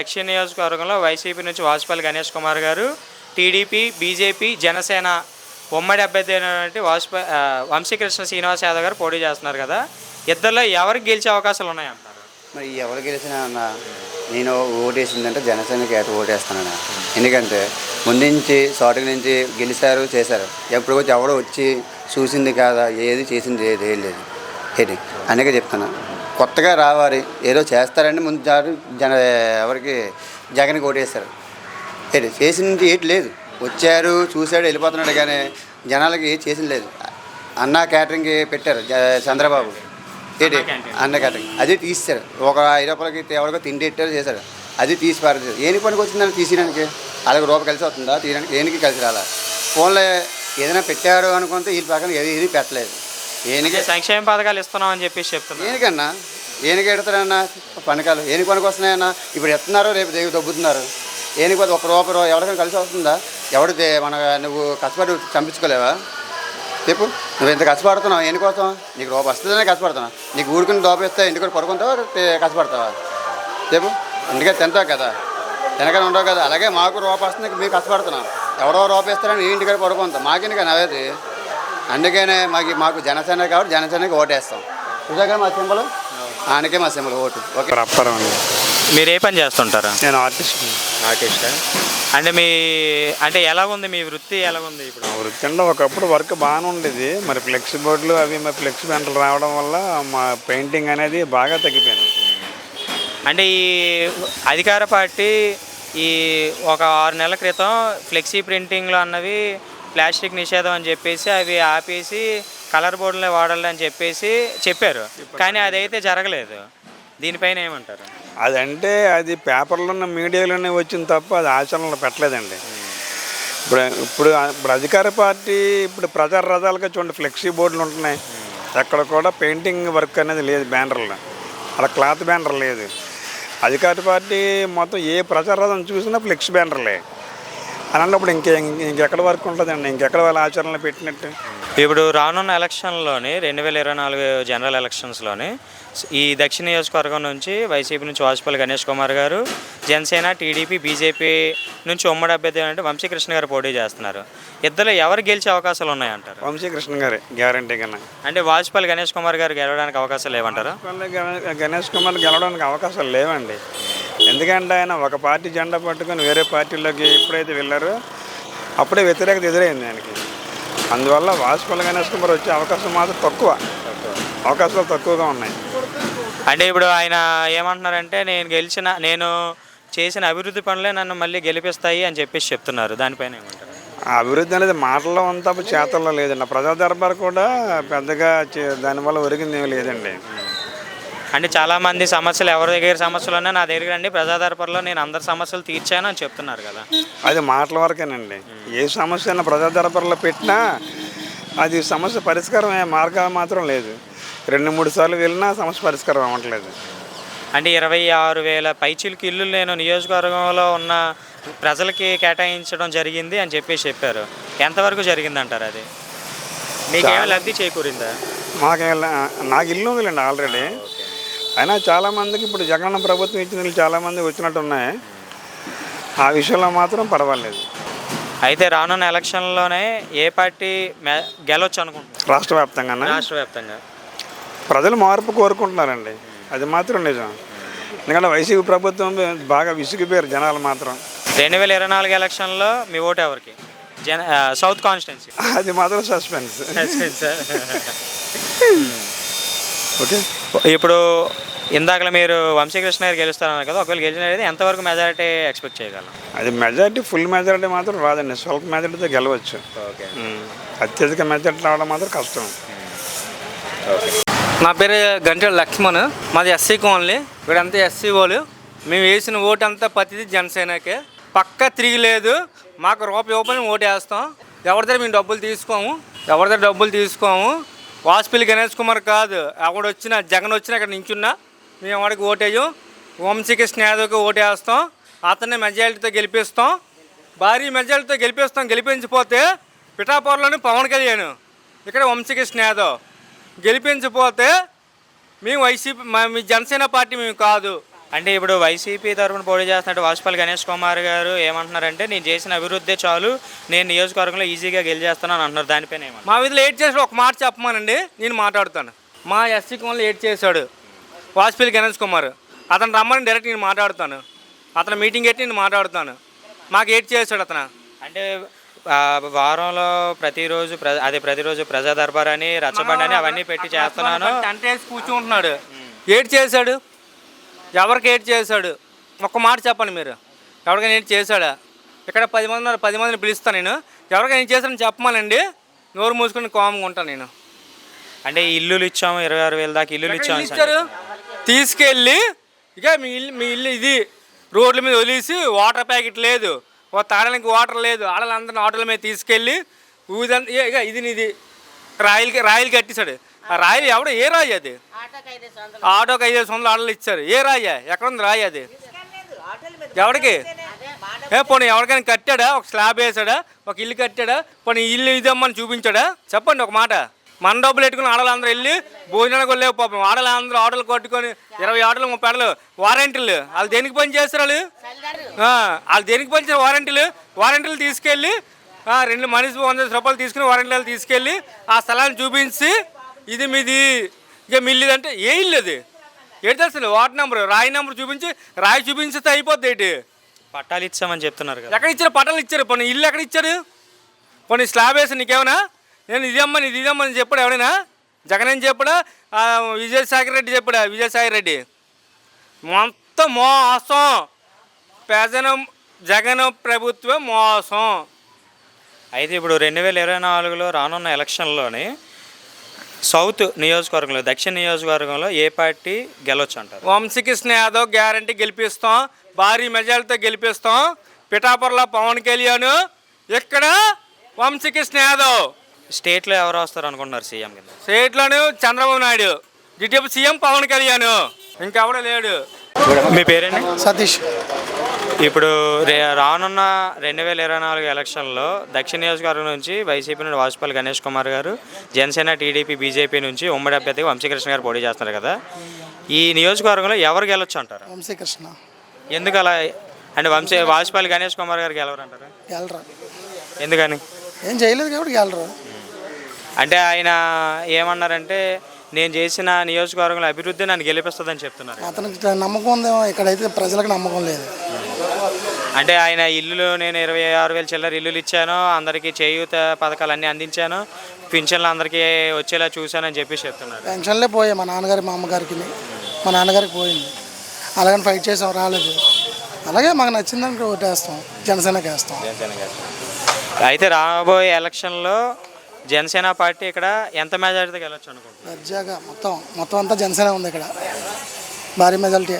దక్షిణ నియోజకవర్గంలో వైసీపీ నుంచి వాసుపల్లి గణేష్ కుమార్ గారు టీడీపీ బీజేపీ జనసేన ఉమ్మడి అభ్యర్థి అయినటువంటి వాసుపల్లి వంశీకృష్ణ శ్రీనివాస్ యాదవ్ గారు పోటీ చేస్తున్నారు కదా. ఇద్దరిలో ఎవరికి గెలిచే అవకాశాలు ఉన్నాయంటారు మరి ఎవరు గెలిచినా అన్న నేను ఓటేసిందంటే జనసేనకి ఏట ఓటేస్తానన్న. ఎందుకంటే ముందు నుంచి షార్ట్ నుంచి గెలిచారు చేశారు. ఎప్పుడు వచ్చి ఎవడో వచ్చి చూసింది కాదా ఏది చేసింది ఏది ఏం లేదు. అందుకే చెప్తాను కొత్తగా రావాలి. ఏదో చేస్తారని ముందు జన ఎవరికి జగన్కి ఓటేస్తారు ఏంటి చేసింది ఏంటి లేదు. వచ్చారు చూశాడు వెళ్ళిపోతున్నాడు కానీ జనాలకి ఏది చేసింది లేదు. అన్నా క్యాటరింగ్ పెట్టారు చంద్రబాబు. ఏంటి అన్న క్యాటరింగ్. అది తీస్తారు ఒక ఐదు రూపాయలకి ఎవరికో తిండి పెట్టారు చేశారు. అది తీసి పారేసారు ఏని పనికి వచ్చిందని తీసేయడానికి అలాగే రూపాయి కలిసి వస్తుందా? తీయడానికి ఏనికి కలిసి రాలా? ఫోన్లో ఏదైనా పెట్టారు అనుకుంటే వీళ్ళ ఏది ఏది పెట్టలేదు. ఏనికి సంక్షేమ పథకాలు ఇస్తున్నాం అని చెప్పేసి చెప్తున్నారు ఏనికన్నా ఏనికి ఎడతారన్నా పనకాలు. ఏనికి పనికి వస్తున్నాయన్నా? ఇప్పుడు ఎత్తున్నారు రేపు దేవి దొబ్బుతున్నారు. ఏనికి పోతే ఒక రూపాయి ఎవరికైనా కలిసి వస్తుందా? ఎవడు దే- మన నువ్వు కష్టపడి చంపించుకోలేవా? చెప్పు. నువ్వు ఎంత కష్టపడుతున్నావు ఏనికోసం నీకు రూపాయి వస్తుందనే కష్టపడుతున్నావు. నీకు ఊరుకుని దోపిస్తే ఇంటికి పడుకుంటావా కష్టపడతావా? చెప్పు. ఇంటికే తింటావు కదా. తినకనే ఉండవు కదా. అలాగే మాకు రూపాయి వస్తుంది మేము కష్టపడుతున్నాం. ఎవడో రూపాయి ఇస్తారని ఇంటికి పడుకుంటాం. మాకెందుకు నవ్వేది? అందుకనే మాకు మాకు జనసేన కాబట్టి జనసేనకి ఓటేస్తాం. చూసాక మా సింబల్? ఆయనకే మా సింబల్ ఓటు. ఓకే. అండి మీరు ఏ పని చేస్తుంటారా? నేను ఆర్టిస్ట్. ఆర్టిస్ట్? అంటే మీ అంటే ఎలా ఉంది మీ వృత్తి? ఎలా ఉంది ఇప్పుడు వృత్తిలో ఒకప్పుడు వర్క్ బాగానే ఉండేది. మరి ఫ్లెక్స్ బోర్డులు అవి మరి ఫ్లెక్స్ బ్యాండ్లు రావడం వల్ల మా పెయింటింగ్ అనేది బాగా తగ్గిపోయింది. అంటే ఈ అధికార పార్టీ ఈ ఒక ఆరు నెలల క్రితం ఫ్లెక్సీ ప్రింటింగ్లు అన్నవి ప్లాస్టిక్ నిషేధం అని చెప్పేసి అవి ఆపేసి కలర్ బోర్డులే వాడాలి అని చెప్పేసి చెప్పారు. కానీ అదైతే జరగలేదు. దీనిపైన ఏమంటారు? అదంటే అది పేపర్లోనే మీడియాలోనే వచ్చింది తప్ప అది ఆచరణలో పెట్టలేదండి. ఇప్పుడు ఇప్పుడు ఇప్పుడు అధికార పార్టీ ఇప్పుడు ప్రచార రథాలుగా చూడండి ఫ్లెక్సీ బోర్డులు ఉంటున్నాయి. ఎక్కడ కూడా పెయింటింగ్ వర్క్ అనేది లేదు బ్యానర్లో. అలా క్లాత్ బ్యానర్ లేదు. అధికార పార్టీ మొత్తం ఏ ప్రచార రథం చూసినా ఫ్లెక్స్ బ్యానర్లే. అని అన్నప్పుడు ఇంకే ఇంకెక్కడ వర్క్ ఉంటుందండి? ఇంకెక్కడ వాళ్ళ ఆచరణలో పెట్టినట్టు? ఇప్పుడు రానున్న ఎలక్షన్లోని రెండు వేల ఇరవై నాలుగు జనరల్ ఎలక్షన్స్లోని ఈ దక్షిణ నియోజకవర్గం నుంచి వైసీపీ నుంచి వాజ్పేయి గణేష్ కుమార్ గారు జనసేన టీడీపీ బీజేపీ నుంచి ఉమ్మడి అభ్యర్థి అంటే వంశీకృష్ణ గారు పోటీ చేస్తున్నారు. ఇద్దరు ఎవరు గెలిచే అవకాశాలు ఉన్నాయంటారు? వంశీకృష్ణ గారే గ్యారంటీ కన్నా. అంటే వాజ్పేయి గణేష్ కుమార్ గారు గెలవడానికి అవకాశాలు లేవంటారా? గణేష్ కుమార్ గెలవడానికి అవకాశాలు లేవండి. ఎందుకంటే ఆయన ఒక పార్టీ జెండా పట్టుకొని వేరే పార్టీలోకి ఎప్పుడైతే వెళ్ళారో అప్పుడే వ్యతిరేకత ఎదురైంది ఆయనకి. అందువల్ల వాసుపల్లి గణేష్ కుమార్ వచ్చే అవకాశం మాత్రం తక్కువ. అవకాశాలు తక్కువగా ఉన్నాయి. అంటే ఇప్పుడు ఆయన ఏమంటున్నారంటే నేను గెలిచిన నేను చేసిన అభివృద్ధి పనులే నన్ను మళ్ళీ గెలిపిస్తాయి అని చెప్పేసి చెప్తున్నారు. దానిపైన ఏమంటారు? ఆ అభివృద్ధి అనేది మాటల్లో ఉంది తప్ప చేతల్లో లేదండి. ప్రజా దర్బార్ కూడా పెద్దగా దానివల్ల ఒరిగింది ఏమీ లేదండి. అంటే చాలా మంది సమస్యలు ఎవరి దగ్గర సమస్యలు ఉన్నా నా దగ్గర రండి ప్రజాదర్పరలో నేను అందరి సమస్యలు తీర్చాను అని చెప్తున్నారు కదా. అది మాటల వరకేనండి. ఏ సమస్య అయినా ప్రజా దర్బార్లో పెట్టినా అది సమస్య పరిష్కారం అయ్యే మార్గాలు మాత్రం లేదు. రెండు మూడు సార్లు వెళ్ళినా సమస్య పరిష్కారం అవ్వట్లేదు. అంటే ఇరవై ఆరు వేల పైచిలకు ఇల్లు నేను నియోజకవర్గంలో ఉన్న ప్రజలకి కేటాయించడం జరిగింది అని చెప్పేసి చెప్పారు. ఎంతవరకు జరిగిందంటారు అది? మీకేమి లబ్ధి చేకూరిందా? మాకు నాకు ఇల్లు ఉందిలేండి ఆల్రెడీ. అయినా చాలామందికి ఇప్పుడు జగనన్న ప్రభుత్వం ఇచ్చిన చాలామంది వచ్చినట్టు ఉన్నాయి ఆ విషయంలో మాత్రం పర్వాలేదు. అయితే రానున్న ఎలక్షన్లోనే ఏ పార్టీ గెలవచ్చు అనుకుంటున్నారు? రాష్ట్ర వ్యాప్తంగా రాష్ట్ర వ్యాప్తంగా ప్రజలు మార్పు కోరుకుంటున్నారండి. అది మాత్రం నిజం. ఎందుకంటే వైసీపీ ప్రభుత్వం బాగా విసిగిపోయారు జనాలు మాత్రం. రెండు వేల ఇరవై నాలుగు ఎలక్షన్లో మీ ఓటు ఎవరికి? జన సౌత్ కాన్స్టిట్యున్సీ. అది మాత్రం సస్పెన్స్. ఓకే. ఇప్పుడు ఇందాక మీరు వంశీకృష్ణ గారు గెలుస్తారన్నారు కదా ఒకవేళ గెలిచినది ఎంతవరకు మెజారిటీ ఎక్స్పెక్ట్ చేయగలం? అది మెజారిటీ ఫుల్ మెజారిటీ మాత్రం రాదండి. స్వల్ప మెజారిటీతో గెలవచ్చు. ఓకే. అత్యధిక మెజారిటీ రావడం మాత్రం కష్టం. నా పేరు గంటెల లక్ష్మణ్. మాది ఎస్సీ కాలనీ. వీడంతా ఎస్సీ వాళ్ళు. మేము వేసిన ఓటు అంతా ప్రతిదీ జనసేనకే. పక్క తిరిగిలేదు మాకు రూపాయి ఇవ్వమని ఓటు వేస్తాం. ఎవరి దగ్గర మేము డబ్బులు తీసుకోము? ఎవరి దగ్గర డబ్బులు తీసుకోము? వాసుపల్లి గణేష్ కుమార్ కాదు. అక్కడ వచ్చిన జగన్ వచ్చినా ఇక్కడ నించున్నా. మేము వాడికి ఓటేయం. వంశీకృష్ణ యాదవ్కి ఓటు వేస్తాం అతన్ని మెజారిటీతో గెలిపిస్తాం. భారీ మెజారిటీతో గెలిపిస్తాం. గెలిపించిపోతే పిఠాపురంలోని పవన్ కళ్యాణ్ ఇక్కడ వంశీకృష్ణ యాదవ్ గెలిపించిపోతే మేము వైసీపీ మా- మీ జనసేన పార్టీ మేము కాదు. అంటే ఇప్పుడు వైసీపీ తరఫున పోటీ చేస్తున్నట్టు వాజ్పేయి గణేష్ కుమార్ గారు ఏమంటున్నారంటే నేను చేసిన అభివృద్ధి చాలు. నేను నియోజకవర్గంలో ఈజీగా గెలిచేస్తున్నాను అంటున్నారు దానిపైన ఏమన్నా మా విధులు ఏడ్ చేసి ఒక మాట చెప్పమానండి. నేను మాట్లాడుతాను. మా ఎస్సీ కోన్లో ఏడ్ చేశాడు వాజ్పేయి గణేష్ కుమార్. అతను రమ్మని డైరెక్ట్ నేను మాట్లాడుతాను. అతను మీటింగ్ పెట్టి నేను మాట్లాడుతాను. మాకు ఏడ్ చేశాడు అతను. అంటే వారంలో ప్రతిరోజు ప్ర అదే ప్రతిరోజు ప్రజా దర్బార్ అని రచ్చబండి అని అవన్నీ పెట్టి చేస్తున్నాను. వేసి కూర్చుంటున్నాడు. ఏడ్ చేశాడు? ఎవరికి ఏడ్ చేశాడు? ఒక్క మాట చెప్పండి మీరు. ఎవరికైనా ఏడ్ చేశాడా? ఇక్కడ పది మంది ఉన్నారు పది మందిని పిలుస్తాను నేను. ఎవరికైనా ఏం చేశాడని చెప్పమానండి. నోరు మూసుకుని కోమంగా ఉంటాను నేను. అంటే ఇల్లులు ఇచ్చాము ఇరవై ఆరు వేల దాకా ఇల్లులు ఇచ్చాము ఇచ్చారు? తీసుకెళ్ళి ఇక మీ ఇల్లు మీ ఇల్లు ఇది. రోడ్ల మీద వదిలేసి వాటర్ ప్యాకెట్ లేదు. ఓ తాగడానికి వాటర్ లేదు. ఆడలందరిని ఆటోల మీద తీసుకెళ్ళి ఊదంతా ఇక ఇది నీది. రాయిలకి రాయిలు కట్టేశాడు. ఆ రాయిలు ఎవడు? ఏ రాయి అది? ఆటోకి ఐదు వందలు. ఆటోలు ఇచ్చారు. ఏ రాయి ఎక్కడ ఉంది రాయి అది ఎవడికి ఏ పోనీ ఎవరికైనా కట్టాడా? ఒక స్లాబ్ వేసాడా? ఒక ఇల్లు కట్టాడా? పోనీ ఇల్లు ఇదమ్మని చూపించాడా? చెప్పండి ఒక మాట. మన డబ్బులు పెట్టుకుని ఆడవాళ్ళందరూ వెళ్ళి భోజనానికి వెళ్ళే పాపం. ఆడవాళ్ళందరూ ఆటోలు కొట్టుకొని ఇరవై ఆటోలు ముప్పై ఆటలు వారంటీలు. వాళ్ళు దేనికి పని చేస్తారు వాళ్ళు? వాళ్ళు దేనికి పని చేస్తారు? వారంటీలు. వారంటీలు తీసుకెళ్ళి రెండు మనిషి వంద రూపాయలు తీసుకుని వారంటీలు తీసుకెళ్ళి ఆ స్థలాన్ని చూపించి ఇది మీది ఇక మిల్లిది అంటే ఏ ఇల్లు అది ఏంటి తెలుసు వార్డ్ నెంబర్ రాయి నెంబర్ చూపించి రాయి చూపించితే అయిపోద్ది ఏంటి? పట్టాలు ఇచ్చామని చెప్తున్నారు కదా. ఎక్కడ ఇచ్చారు? పట్టాలు ఇచ్చారు. పోనీ ఇల్లు ఎక్కడ ఇచ్చారు? పోనీ స్లాబ్ వేసి నీకేమన్నా నేను ఇది అమ్మని ఇది అమ్మని చెప్పాడు ఎవడైనా? జగన్ అని చెప్పాడా? ఆ, విజయసాయి రెడ్డి చెప్పాడా? విజయసాయి రెడ్డి. మొత్తం మోసం. ప్రజనం జగన్ ప్రభుత్వం మోసం. అయితే ఇప్పుడు రెండు వేల ఇరవై నాలుగులో రానున్న ఎలక్షన్లోని సౌత్ నియోజకవర్గంలో దక్షిణ నియోజకవర్గంలో ఏ పార్టీ గెలవచ్చు అంటారు వంశీకృష్ణ యాదవ్ గ్యారంటీ గెలిపిస్తాం భారీ మెజార్టీతో గెలిపిస్తాం. పిఠాపురంలో పవన్ కళ్యాణ్ ఇక్కడ వంశీకృష్ణ యాదవ్. స్టేట్లో ఎవరు వస్తారు అనుకుంటున్నారు సీఎం కింద? స్టేట్లోను Chandrababu Naidu. Deputy CM Pawan Kalyan. ఇంకెవడ లేడు. మీ పేరేంటి సతీష్. ఇప్పుడు రే రానున్న రెండు వేల ఇరవై నాలుగు ఎలక్షన్లో దక్షిణ నియోజకవర్గం నుంచి వైసీపీ నుండి వాజ్పేయి గణేష్ కుమార్ గారు జనసేన టీడీపీ బీజేపీ నుంచి ఉమ్మడి అభ్యర్థిగా వంశీకృష్ణ గారు పోటీ చేస్తున్నారు కదా. ఈ నియోజకవర్గంలో ఎవరు గెలవచ్చు అంటారు? వంశీకృష్ణ. ఎందుకు అలా? అంటే వంశీ వాజ్పేయి గణేష్ కుమార్ గారు గెలవరు అంటారు? గెలరా. ఎందుకని? ఏం చేయలేదు కాబట్టి గెలరు. అంటే ఆయన ఏమన్నారంటే నేను చేసిన నియోజకవర్గంలో అభివృద్ధి నన్ను గెలిపిస్తుందని చెప్తున్నారు. అతనికి నమ్మకం ఉందేమో ఇక్కడైతే ప్రజలకు నమ్మకం లేదు. అంటే ఆయన ఇల్లులు నేను ఇరవై ఆరు వేల చిల్లర ఇల్లులు ఇచ్చాను అందరికీ చేయూత పథకాలు అన్నీ అందించాను పింఛన్లు అందరికీ వచ్చేలా చూశానని చెప్పేసి చెప్తున్నారు. పెన్షన్లే పోయాయి మా నాన్నగారి మా అమ్మగారికి. మా నాన్నగారికి పోయింది. అలాగని ఫైట్ చేసాం రాలేదు. అలాగే మాకు నచ్చిందానికి ఓటేస్తాం జనసేనకి వేస్తాం. అయితే రాబోయే ఎలక్షన్లో జనసేన పార్టీ ఇక్కడ ఎంత మెజారిటీతో గెలవచ్చు అనుకుంటున్నారు? దర్జాగా మొత్తం మొత్తం అంతా జనసేన ఉంది ఇక్కడ. భారీ మెజారిటీ.